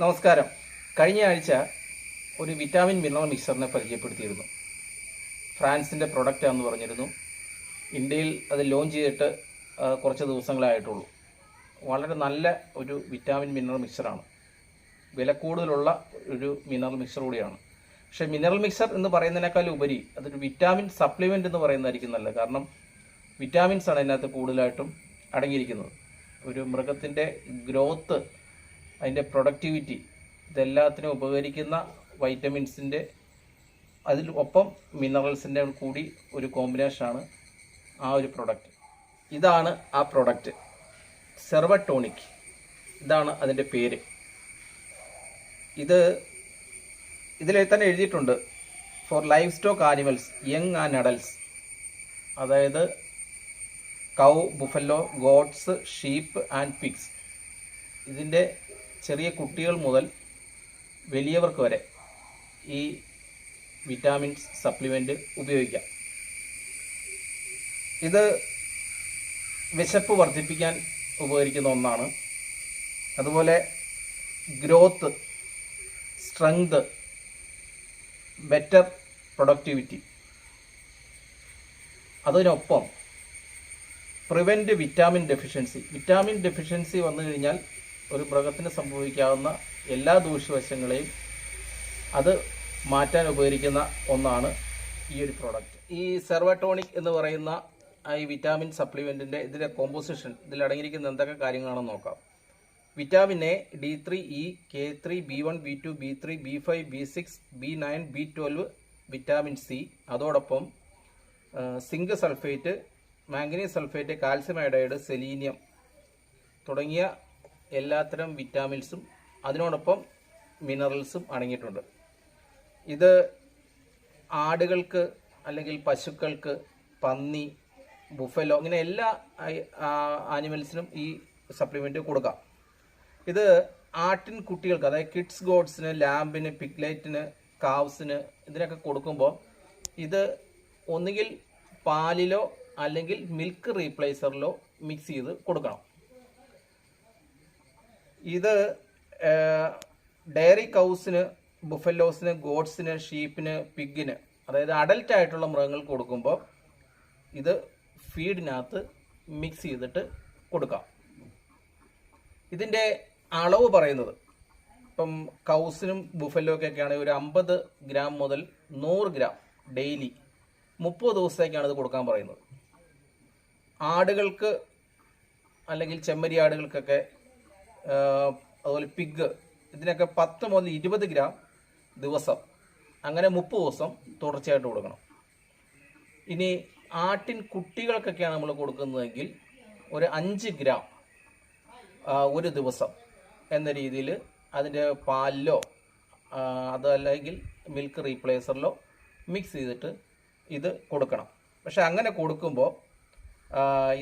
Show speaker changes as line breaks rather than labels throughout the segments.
നമസ്കാരം. കഴിഞ്ഞ ആഴ്ച ഒരു വിറ്റാമിൻ മിനറൽ മിക്സറിനെ പരിചയപ്പെടുത്തിയിരുന്നു. ഫ്രാൻസിന്റെ പ്രൊഡക്റ്റാണെന്ന് പറഞ്ഞിരുന്നു. ഇന്ത്യയിൽ അത് ലോഞ്ച് ചെയ്തിട്ട് കുറച്ച് ദിവസങ്ങളായിട്ടുള്ളൂ. വളരെ നല്ല ഒരു വിറ്റാമിൻ മിനറൽ മിക്സറാണ്. വില കൂടുതലുള്ള ഒരു മിനറൽ മിക്സർ കൂടിയാണ്. പക്ഷേ മിനറൽ മിക്സർ എന്ന് പറയുന്നതിനേക്കാൾ ഉപരി അതൊരു വിറ്റാമിൻ സപ്ലിമെന്റ് എന്ന് പറയുന്നതായിരിക്കും നല്ലത്. കാരണം വിറ്റാമിൻസ് ആണ് അതിനകത്ത് കൂടുതലായിട്ടും അടങ്ങിയിരിക്കുന്നത്. ഒരു മൃഗത്തിന്റെ ഗ്രോത്ത് അതിന്റെ പ്രൊഡക്ടിവിറ്റി ഇതെല്ലാത്തിനും ഉപകരിക്കുന്ന വൈറ്റമിൻസിന്റെ അതിൽ ഒപ്പം മിനറൽസിന്റെ കൂടി ഒരു കോമ്പിനേഷനാണ് ആ ഒരു പ്രൊഡക്റ്റ് ഇതാണ് ആ പ്രൊഡക്റ്റ് സെർവട്ടോണിക് ഇതാണ് അതിന്റെ പേര്. ഇത് ഇതിൽ തന്നെ എഴുതിയിട്ടുണ്ട്. For livestock animals young and adults അതായത് cow buffalo goats sheep and pigs ഇതിന്റെ ചെറിയ കുട്ടികൾ മുതൽ വലിയവർക്ക് വരെ ഈ വിറ്റാമിൻസ് സപ്ലിമെന്റ് ഉപയോഗിക്കാം. ഇത് വിശപ്പ് വർദ്ധിപ്പിക്കാൻ ഉപകരിക്കുന്ന ഒന്നാണ്. അതുപോലെ ഗ്രോത്ത് സ്ട്രെങ്ത് ബെറ്റർ പ്രൊഡക്ടിവിറ്റി അതിനൊപ്പം prevent vitamin deficiency vitamin deficiency വന്നു കഴിഞ്ഞാൽ ഒരു മൃഗത്തിന് സംഭവിക്കാവുന്ന എല്ലാ ദൂഷ്യവശങ്ങളെയും അത് മാറ്റാൻ ഉപകരിക്കുന്ന ഒന്നാണ് ഈ ഒരു പ്രോഡക്റ്റ് ഈ സെർവട്ടോണിക് എന്ന് പറയുന്ന ഈ വിറ്റാമിൻ സപ്ലിമെന്റിന്റെ ഇതിന്റെ കോമ്പോസിഷൻ ഇതിൽ അടങ്ങിയിരിക്കുന്ന എന്തൊക്കെ കാര്യങ്ങളാണെന്ന് നോക്കാം. Vitamin A D three E K three B one B two B three B five B six B nine B twelve vitamin C അതോടൊപ്പം zinc sulphate manganese sulphate calcium iodide selenium തുടങ്ങിയ എല്ലാത്തരം വിറ്റാമിൻസും അതിനോടൊപ്പം മിനറൽസും അടങ്ങിയിട്ടുണ്ട്. ഇത് ആടുകൾക്ക് അല്ലെങ്കിൽ പശുക്കൾക്ക് പന്നി ബുഫലോ ഇങ്ങനെ എല്ലാ ആനിമൽസിനും ഈ സപ്ലിമെന്റ് കൊടുക്കാം. ഇത് ആട്ടിൻ കുട്ടികൾക്ക് അതായത് കിഡ്സ് ഗോഡ്സിന് ലാമ്പിന് പിഗ്ലൈറ്റിന് കാവ്സിന് ഇതിനൊക്കെ കൊടുക്കുമ്പോൾ ഇത് ഒന്നുകിൽ പാലിലോ അല്ലെങ്കിൽ മിൽക്ക് റീപ്ലേസറിലോ മിക്സ് ചെയ്ത് കൊടുക്കണം. ഇത് ഡയറി കൗസിന് ബുഫലോസിന് ഗോഡ്സിന് ഷീപ്പിന് പിഗിന് അതായത് അഡൽറ്റ് ആയിട്ടുള്ള മൃഗങ്ങൾക്ക് കൊടുക്കുമ്പോൾ ഇത് ഫീഡിനകത്ത് മിക്സ് ചെയ്തിട്ട് കൊടുക്കാം. ഇതിന്റെ അളവ് പറയുന്നത് ഇപ്പം കൗസിനും ബുഫലോക്കൊക്കെ ആണെങ്കിൽ ഒരു അമ്പത് ഗ്രാം മുതൽ നൂറ് ഗ്രാം ഡെയിലി മുപ്പത് ദിവസത്തേക്കാണ് ഇത് കൊടുക്കാൻ പറയുന്നത്. ആടുകൾക്ക് അല്ലെങ്കിൽ ചെമ്മരി ആടുകൾക്കൊക്കെ അതുപോലെ പിഗ് ഇതിനൊക്കെ പത്ത് മുതൽ ഇരുപത് ഗ്രാം ദിവസം. അങ്ങനെ മുപ്പത് ദിവസം തുടർച്ചയായിട്ട് കൊടുക്കണം. ഇനി ആട്ടിൻ കുട്ടികൾക്കൊക്കെയാണ് നമ്മൾ കൊടുക്കുന്നതെങ്കിൽ ഒരു അഞ്ച് ഗ്രാം ഒരു ദിവസം എന്ന രീതിയിൽ അതിന്റെ പാലിലോ അതല്ലെങ്കിൽ മിൽക്ക് റീപ്ലേസറിലോ മിക്സ് ചെയ്തിട്ട് ഇത് കൊടുക്കണം. പക്ഷെ അങ്ങനെ കൊടുക്കുമ്പോൾ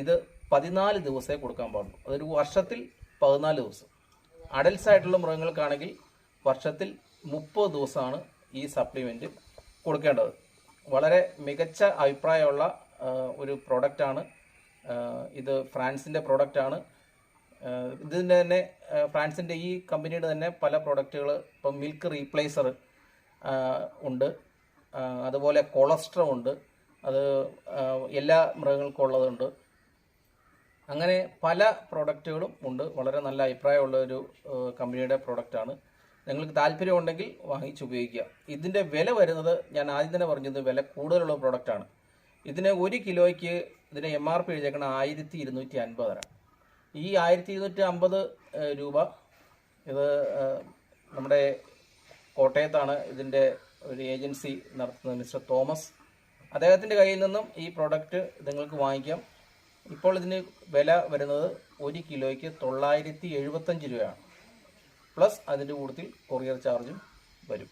ഇത് പതിനാല് ദിവസമേ കൊടുക്കാൻ പാടുള്ളൂ. അതൊരു വർഷത്തിൽ പതിനാല് ദിവസം. അഡൽസ് ആയിട്ടുള്ള മൃഗങ്ങൾക്കാണെങ്കിൽ വർഷത്തിൽ മുപ്പത് ദിവസമാണ് ഈ സപ്ലിമെന്റ് കൊടുക്കേണ്ടത്. വളരെ മികച്ച അഭിപ്രായമുള്ള ഒരു പ്രോഡക്റ്റാണ് ഇത് ഫ്രാൻസിന്റെ പ്രോഡക്റ്റാണ് ഇതിന്റെ തന്നെ ഫ്രാൻസിന്റെ ഈ കമ്പനിയുടെ തന്നെ പല പ്രോഡക്റ്റുകൾ ഇപ്പം മിൽക്ക് റീപ്ലേസർ ഉണ്ട്. അതുപോലെ കൊളസ്ട്രോ ഉണ്ട്. അത് എല്ലാ മൃഗങ്ങൾക്കും ഉള്ളതുണ്ട്. അങ്ങനെ പല പ്രോഡക്റ്റുകളും ഉണ്ട്. വളരെ നല്ല അഭിപ്രായമുള്ള ഒരു കമ്പനിയുടെ പ്രോഡക്റ്റാണ് നിങ്ങൾക്ക് താല്പര്യമുണ്ടെങ്കിൽ വാങ്ങിച്ച് ഉപയോഗിക്കുക. ഇതിന്റെ വില വരുന്നത് ഞാൻ ആദ്യം തന്നെ പറഞ്ഞത് വില കൂടുതലുള്ള പ്രോഡക്റ്റാണ് ഇതിന് ഒരു കിലോയ്ക്ക് ഇതിന് എം ആർ പി എഴുതിയേക്കണം ആയിരത്തി ഇരുന്നൂറ്റി അൻപതാണ് ഈ ആയിരത്തി ഇരുന്നൂറ്റി അമ്പത് രൂപ ഇത് നമ്മുടെ കോട്ടയത്താണ് ഇതിന്റെ ഒരു ഏജൻസി നടത്തുന്നത് മിസ്റ്റർ തോമസ്. അദ്ദേഹത്തിന്റെ കയ്യിൽ നിന്നും ഈ പ്രോഡക്റ്റ് നിങ്ങൾക്ക് വാങ്ങിക്കാം. ഇപ്പോൾ ഇതിന് വില വരുന്നത് ഒരു കിലോയ്ക്ക് തൊള്ളായിരത്തി എഴുപത്തഞ്ച് രൂപയാണ്. പ്ലസ് അതിന്റെ കൂട്ടത്തിൽ കൊറിയർ ചാർജും വരും.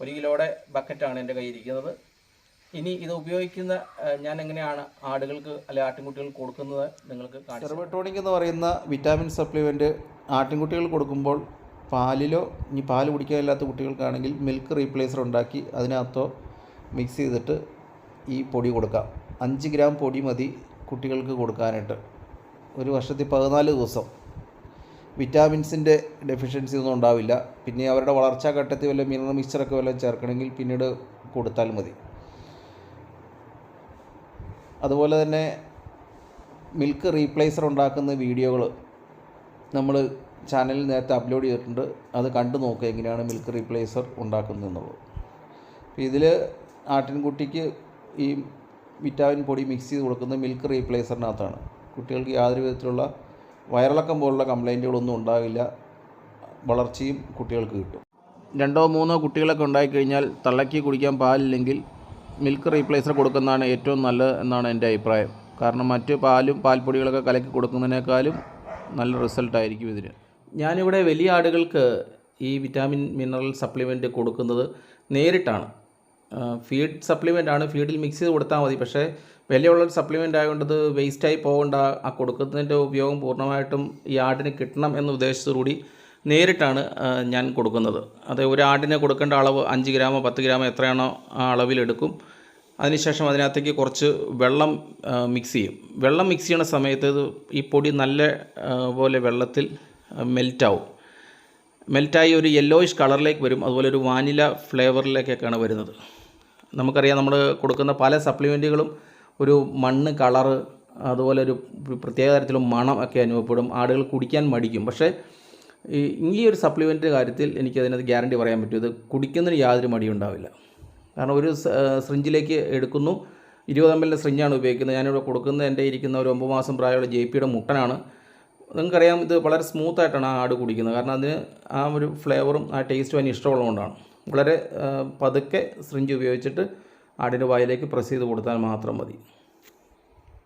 ഒരു കിലോയുടെ ബക്കറ്റാണ് എന്റെ കയ്യിരിക്കുന്നത് ഇനി ഇത് ഉപയോഗിക്കുന്ന ഞാൻ എങ്ങനെയാണ് ആടുകൾക്ക് അല്ലെ ആട്ടിൻകുട്ടികൾക്ക് കൊടുക്കുന്നത് നിങ്ങൾക്ക്
സെർവട്ടോണിക് എന്ന് പറയുന്ന വിറ്റാമിൻ സപ്ലിമെന്റ് ആട്ടിൻകുട്ടികൾ കൊടുക്കുമ്പോൾ പാലിലോ ഇനി പാൽ കുടിക്കാനില്ലാത്ത കുട്ടികൾക്കാണെങ്കിൽ മിൽക്ക് റീപ്ലേസർ ഉണ്ടാക്കി അതിനകത്തോ മിക്സ് ചെയ്തിട്ട് ഈ പൊടി കൊടുക്കാം. അഞ്ച് ഗ്രാം പൊടി മതി. കുട്ടികൾക്ക് കൊടുക്കാനായിട്ട്. ഒരു വർഷത്തിൽ പതിനാല് ദിവസം.
വിറ്റാമിൻസിന്റെ ഡെഫിഷ്യൻസി ഒന്നും ഉണ്ടാവില്ല. പിന്നെ അവരുടെ വളർച്ചാ ഘട്ടത്തിൽ വല്ല മിനറൽ മിക്സ്ചറൊക്കെ വല്ലതും ചേർക്കണമെങ്കിൽ പിന്നീട് കൊടുത്താൽ മതി. അതുപോലെ തന്നെ മിൽക്ക് റീപ്ലേസർ ഉണ്ടാക്കുന്ന വീഡിയോകൾ നമ്മൾ ചാനലിൽ നേരത്തെ അപ്ലോഡ് ചെയ്തിട്ടുണ്ട്. അത് കണ്ടു നോക്കുക എങ്ങനെയാണ് മിൽക്ക് റീപ്ലേസർ ഉണ്ടാക്കുന്നത് എന്നുള്ളത് അപ്പോൾ ഇതിൽ ആട്ടിൻകുട്ടിക്ക് ഈ വിറ്റാമിൻ പൊടി മിക്സ് ചെയ്ത് കൊടുക്കുന്നത് മിൽക്ക് റീപ്ലേസറിനകത്താണ് കുട്ടികൾക്ക് യാതൊരു വിധത്തിലുള്ള വയറിളക്കം പോലുള്ള കംപ്ലൈന്റുകളൊന്നും ഉണ്ടാവില്ല. വളർച്ചയും കുട്ടികൾക്ക് കിട്ടും. രണ്ടോ മൂന്നോ കുട്ടികളൊക്കെ ഉണ്ടായിക്കഴിഞ്ഞാൽ തള്ളക്കി കുടിക്കാൻ പാലില്ലെങ്കിൽ മിൽക്ക് റീപ്ലേസർ കൊടുക്കുന്നതാണ് ഏറ്റവും നല്ലത് എന്നാണ് എന്റെ അഭിപ്രായം. കാരണം മറ്റ് പാലും പാൽപ്പൊടികളൊക്കെ കലക്കി കൊടുക്കുന്നതിനേക്കാളും നല്ല റിസൾട്ടായിരിക്കും ഇതിന്. ഞാനിവിടെ വലിയ ആടുകൾക്ക് ഈ വിറ്റാമിൻ മിനറൽ സപ്ലിമെന്റ് കൊടുക്കുന്നത് നേരിട്ടാണ്. ഫീഡ് സപ്ലിമെന്റ് ആണ്. ഫീഡിൽ മിക്സ് ചെയ്ത് കൊടുത്താൽ മതി. പക്ഷേ വിലയുള്ള സപ്ലിമെന്റ് ആയതുകൊണ്ട് വേസ്റ്റായി പോകേണ്ട. ആ കൊടുക്കുന്നതിന്റെ ഉപയോഗം പൂർണമായിട്ടും ഈ ആടിന് കിട്ടണം എന്ന ഉദ്ദേശത്തോടുകൂടി നേരിട്ടാണ് ഞാൻ കൊടുക്കുന്നത്. അത് ഒരു ആടിന് കൊടുക്കേണ്ട അളവ് അഞ്ച് ഗ്രാമോ പത്ത് ഗ്രാമോ എത്രയാണോ ആ അളവിലെടുക്കും അതിനുശേഷം അതിനകത്തേക്ക് കുറച്ച് വെള്ളം മിക്സ് ചെയ്യും. വെള്ളം മിക്സ് ചെയ്യുന്ന സമയത്ത് ഈ പൊടി നല്ല പോലെ വെള്ളത്തിൽ മെൽറ്റാവും മെൽറ്റായി ഒരു യെല്ലോയിഷ് കളറിലേക്ക് വരും. അതുപോലെ ഒരു വാനില ഫ്ലേവറിലേക്കൊക്കെയാണ് വരുന്നത്. നമുക്കറിയാം നമ്മൾ കൊടുക്കുന്ന പല സപ്ലിമെന്റുകളും ഒരു മണ്ണ് കളറ് അതുപോലെ ഒരു പ്രത്യേക തരത്തിലുള്ള മണം ഒക്കെ അനുഭവപ്പെടും. ആടുകൾ കുടിക്കാൻ മടിക്കും. പക്ഷേ ഈ ഒരു സപ്ലിമെന്റിന്റെ കാര്യത്തിൽ എനിക്കതിനകത്ത് ഗ്യാരണ്ടി പറയാൻ പറ്റും. ഇത് കുടിക്കുന്നതിന് യാതൊരു മടിയും ഉണ്ടാവില്ല. കാരണം ഒരു സ്രിഞ്ചിലേക്ക് എടുക്കുന്നു. ഇരുപത് എം സിറിഞ്ചാണ് ഉപയോഗിക്കുന്നത്. ഞാനിവിടെ കൊടുക്കുന്നത് എന്റെ ഇരിക്കുന്ന ഒരു ഒമ്പത് മാസം പ്രായമുള്ള ജെ പിയുടെ മുട്ടനാണ്. നിങ്ങൾക്കറിയാം ഇത് വളരെ സ്മൂത്തായിട്ടാണ് ആ ആട് കുടിക്കുന്നത്. കാരണം അതിന് ആ ഒരു ഫ്ലേവറും ആ ടേസ്റ്റും അതിന് ഇഷ്ടമുള്ളതുകൊണ്ടാണ്. വളരെ പതുക്കെ സ്രിഞ്ച് ഉപയോഗിച്ചിട്ട് ആടിന്റെ വായിലേക്ക് പ്രസ് ചെയ്ത് കൊടുത്താൽ മാത്രം മതി.